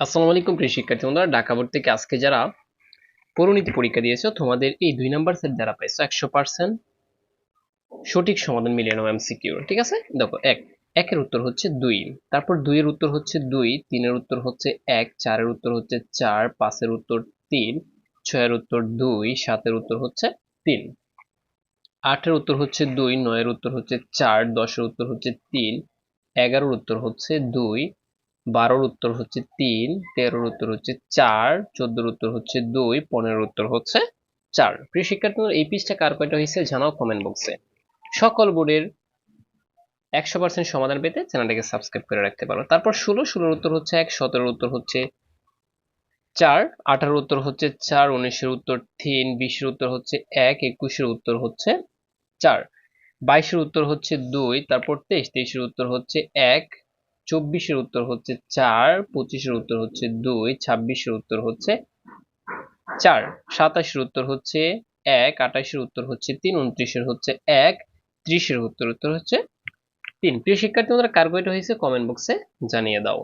আসসালামু আলাইকুম প্রিয় শিক্ষার্থী বন্ধুরা, ঢাকা বোর্ড থেকে আজকে যারা পরিণতি পরীক্ষা দিয়েছ, তোমাদের এই দুই নাম্বার সেট যারা পাইছো, একশো পার্সেন্ট সঠিক সমাধান মিলিয়ে নাও এমসিকিউ ঠিক আছে? দেখো, এক, একের উত্তর হচ্ছে দুই, তারপর দুইয়ের উত্তর হচ্ছে দুই, তিনের উত্তর হচ্ছে এক, চারের উত্তর হচ্ছে চার, পাঁচের উত্তর তিন, ছয়ের উত্তর দুই, সাতের উত্তর হচ্ছে তিন, আটের উত্তর হচ্ছে দুই, নয়ের উত্তর হচ্ছে চার, দশের উত্তর হচ্ছে তিন, এগারোর উত্তর হচ্ছে দুই বারোর উত্তর হচ্ছে তিন তেরোর উত্তর হচ্ছে চার চোদ্দোর উত্তর হচ্ছে দুই পনেরোর উত্তর হচ্ছে চার প্রিয় শিক্ষার্থী এই পিসটা কার কয়টা হয়েছে জানাও কমেন্ট বক্সে সকল বোর্ডের একশো পার্সেন্ট সমাধান পেতে চ্যানেলটাকে সাবস্ক্রাইব করে রাখতে পারো তারপর ষোলো ষোলোর উত্তর হচ্ছে এক সতেরোর উত্তর হচ্ছে চার আঠারোর উত্তর হচ্ছে চার উনিশের উত্তর তিন বিশের উত্তর হচ্ছে এক একুশের উত্তর হচ্ছে চার বাইশের উত্তর হচ্ছে দুই তারপর তেইশ তেইশের উত্তর হচ্ছে এক চব্বিশের উত্তর হচ্ছে চার, পঁচিশের উত্তর হচ্ছে দুই, ছাব্বিশের উত্তর হচ্ছে চার, সাতাশের উত্তর হচ্ছে এক, আঠাশের উত্তর হচ্ছে তিন, উনত্রিশের হচ্ছে এক, ত্রিশের উত্তর উত্তর হচ্ছে তিন। প্রিয় শিক্ষার্থী, তোমরা কার হয়েছে কমেন্ট বক্সে জানিয়ে দাও।